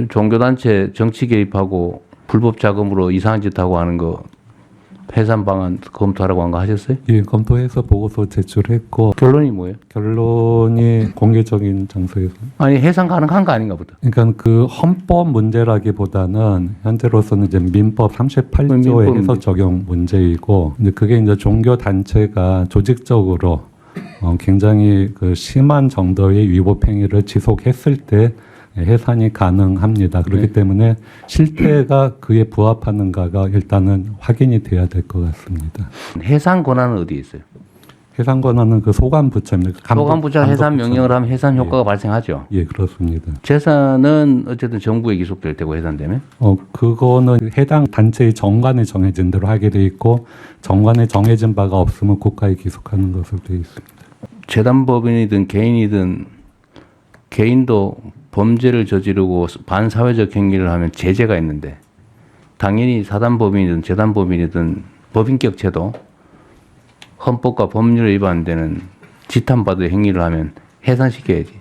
조- 종교단체 정치 개입하고 불법 자금으로 이상한 짓 하고 하는 거 해산 방안 검토하라고 한 거 하셨어요? 예, 검토해서 보고서 제출했고 결론이 뭐예요? 결론이 공개적인 장소에서 아니 해산 가능한 거 아닌가 보다. 그러니까 그 헌법 문제라기보다는 현재로서는 이제 민법 38조에 민법 적용 문제이고 근데 그게 이제 종교 단체가 조직적으로 어, 굉장히 그 심한 정도의 위법 행위를 지속했을 때 해산이 가능합니다. 그렇기 네. 때문에 실태가 그에 부합하는가가 일단은 확인이 돼야 될 것 같습니다. 해산 권한은 어디에 있어요? 해산 권한은 그 소관 부처입니다. 감독- 소관 부처가 해산 감독부처. 명령을 하면 해산 효과가 발생하죠. 예, 그렇습니다. 재산은 어쨌든 정부에 기속될 테고 해산되면 어, 그거는 해당 단체의 정관에 정해진 대로 하게 돼 있고 정관에 정해진 바가 없으면 국가에 기속하는 것으로 되어 있습니다. 재단법인이든 개인이든 개인도 범죄를 저지르고 반사회적 행위를 하면 제재가 있는데 당연히 사단법인이든 재단법인이든 법인격체도 헌법과 법률에 위반되는 지탄받을 행위를 하면 해산시켜야지.